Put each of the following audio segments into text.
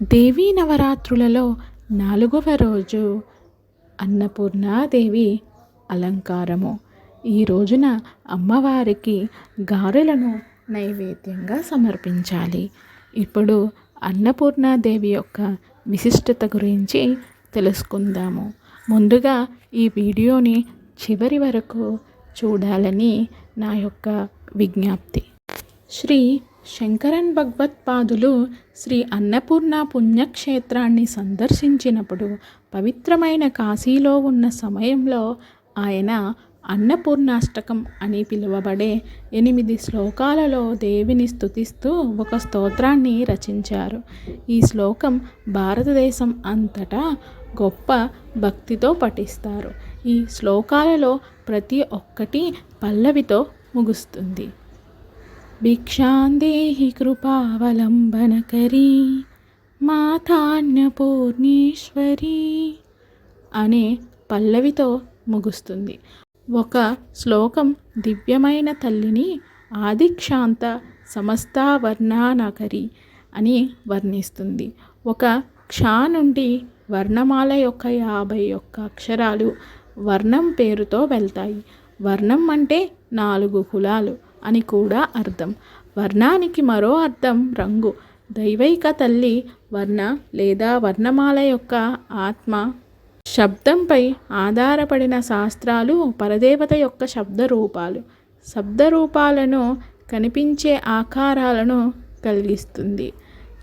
దేవీ నవరాత్రులలో నాలుగవ రోజు అన్నపూర్ణాదేవి అలంకారము. ఈ రోజున అమ్మవారికి గారెలను నైవేద్యంగా సమర్పించాలి. ఇప్పుడు అన్నపూర్ణాదేవి యొక్క విశిష్టత గురించి తెలుసుకుందాము. ముందుగా ఈ వీడియోని చివరి వరకు చూడాలని నా యొక్క విజ్ఞప్తి. శ్రీ శంకరన్ భగవత్పాదులు శ్రీ అన్నపూర్ణ పుణ్యక్షేత్రాన్ని సందర్శించినప్పుడు పవిత్రమైన కాశీలో ఉన్న సమయంలో ఆయన అన్నపూర్ణాష్టకం అని పిలువబడే ఎనిమిది శ్లోకాలలో దేవిని స్థుతిస్తూ ఒక స్తోత్రాన్ని రచించారు. ఈ శ్లోకం భారతదేశం అంతటా గొప్ప భక్తితో పఠిస్తారు. ఈ శ్లోకాలలో ప్రతి ఒక్కటి పల్లవితో ముగుస్తుంది. భిక్షాందేహి కృపావలంబనకరీ మాతాన్యపూర్ణేశ్వరి అనే పల్లవితో ముగుస్తుంది. ఒక శ్లోకం దివ్యమైన తల్లిని ఆదిక్షాంత సమస్తావర్ణానకరి అని వర్ణిస్తుంది. ఒక క్షా నుండి వర్ణమాల యొక్క యాభై ఒక్క అక్షరాలు వర్ణం పేరుతో వెళ్తాయి. వర్ణం అంటే నాలుగు కులాలు. అని కూడా అర్థం. వర్ణానికి మరో అర్థం రంగు. దైవైక తల్లి వర్ణ లేదా వర్ణమాల యొక్క ఆత్మ శబ్దంపై ఆధారపడిన శాస్త్రాలు పరదేవత యొక్క శబ్ద రూపాలు శబ్ద రూపాలను కనిపించే ఆకారాలను కలిగిస్తుంది.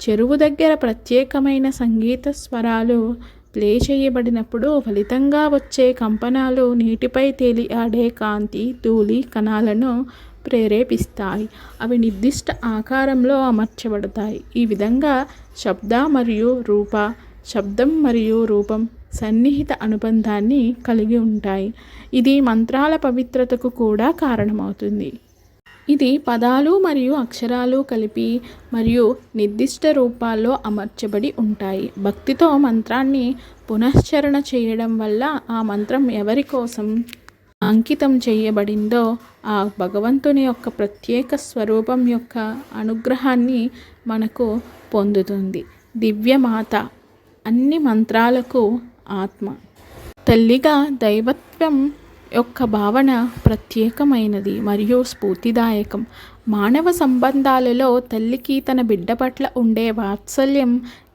చెరువు దగ్గర ప్రత్యేకమైన సంగీత స్వరాలు ప్లే చేయబడినప్పుడు ఫలితంగా వచ్చే కంపనాలు నీటిపై తేలి ఆడే కాంతి ధూళి కణాలను ప్రేరేపిస్తాయి. అవి నిర్దిష్ట ఆకారంలో అమర్చబడతాయి. ఈ విధంగా శబ్ద మరియు రూప శబ్దం మరియు రూపం సన్నిహిత అనుబంధాన్ని కలిగి ఉంటాయి. ఇది మంత్రాల పవిత్రతకు కూడా కారణమవుతుంది. ఇది పదాలు మరియు అక్షరాలు కలిపి మరియు నిర్దిష్ట రూపాల్లో అమర్చబడి ఉంటాయి. భక్తితో మంత్రాన్ని పునశ్చరణ చేయడం వల్ల ఆ మంత్రం ఎవరి కోసం అంకితం చేయబడిందో ఆ భగవంతుని యొక్క ప్రత్యేక స్వరూపం యొక్క అనుగ్రహాన్ని మనకు పొందుతుంది. దివ్యమాత అన్ని మంత్రాలకు ఆత్మ. తల్లిగా దైవత్వం యొక్క భావన ప్రత్యేకమైనది మరియు స్ఫూర్తిదాయకం. మానవ సంబంధాలలో తల్లికి తన బిడ్డ పట్ల ఉండే వాత్సల్యం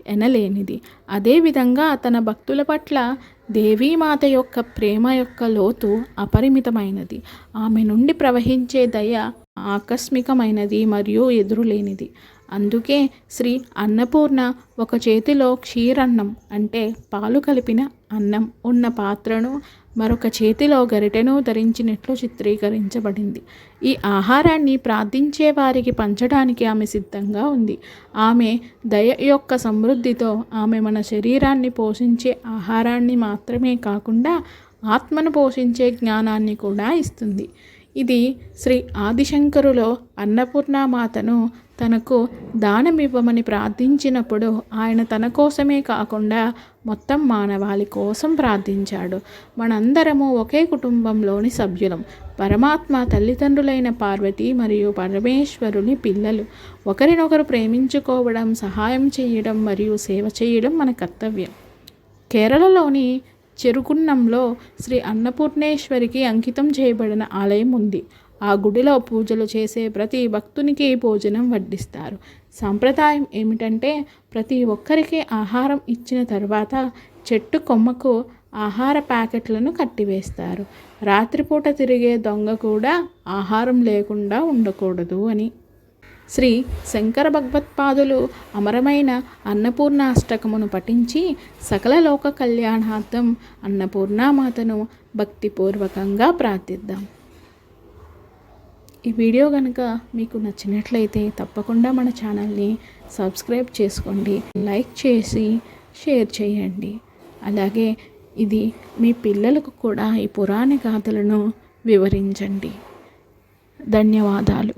ఎనలేనిది. అదేవిధంగా తన భక్తుల పట్ల దేవీమాత యొక్క ప్రేమ యొక్క లోతు అపరిమితమైనది. ఆమె నుండి ప్రవహించే దయ ఆకస్మికమైనది మరియు ఎదురులేనిది. అందుకే శ్రీ అన్నపూర్ణ ఒక చేతిలో క్షీరన్నం అంటే పాలు కలిపిన అన్నం ఉన్న పాత్రను మరొక చేతిలో గరిటెను ధరించినట్లు చిత్రీకరించబడింది. ఈ ఆహారాన్ని ప్రార్థించే వారికి పంచడానికి ఆమె సిద్ధంగా ఉంది. ఆమె దయ యొక్క సమృద్ధితో ఆమె మన శరీరాన్ని పోషించే ఆహారాన్ని మాత్రమే కాకుండా ఆత్మను పోషించే జ్ఞానాన్ని కూడా ఇస్తుంది. ఇది శ్రీ ఆదిశంకరులో అన్నపూర్ణమాతను తనకు దానమివ్వమని ప్రార్థించినప్పుడు ఆయన తన కోసమే కాకుండా మొత్తం మానవాళి కోసం ప్రార్థించాడు. మనందరము ఒకే కుటుంబంలోని సభ్యులం. పరమాత్మ తల్లిదండ్రులైన పార్వతి మరియు పరమేశ్వరుని పిల్లలు. ఒకరినొకరు ప్రేమించుకోవడం సహాయం చేయడం మరియు సేవ చేయడం మన కర్తవ్యం. కేరళలోని చెరుకున్నంలో శ్రీ అన్నపూర్ణేశ్వరికి అంకితం చేయబడిన ఆలయం ఉంది. ఆ గుడిలో పూజలు చేసే ప్రతి భక్తునికి భోజనం వడ్డిస్తారు. సాంప్రదాయం ఏమిటంటే ప్రతి ఒక్కరికి ఆహారం ఇచ్చిన తర్వాత చెట్టు కొమ్మకు ఆహార ప్యాకెట్లను కట్టివేస్తారు. రాత్రిపూట తిరిగే దొంగ కూడా ఆహారం లేకుండా ఉండకూడదు అని. శ్రీ శంకర భగవత్పాదులు అమరమైన అన్నపూర్ణాష్టకమును పఠించి సకల లోక కళ్యాణార్థం అన్నపూర్ణామాతను భక్తిపూర్వకంగా ప్రార్థిద్దాం. ఈ వీడియో కనుక మీకు నచ్చినట్లయితే తప్పకుండా మన ఛానల్ని సబ్స్క్రైబ్ చేసుకోండి లైక్ చేసి షేర్ చేయండి. అలాగే ఇది మీ పిల్లలకు కూడా ఈ పురాణ గాథలను వివరించండి. ధన్యవాదాలు.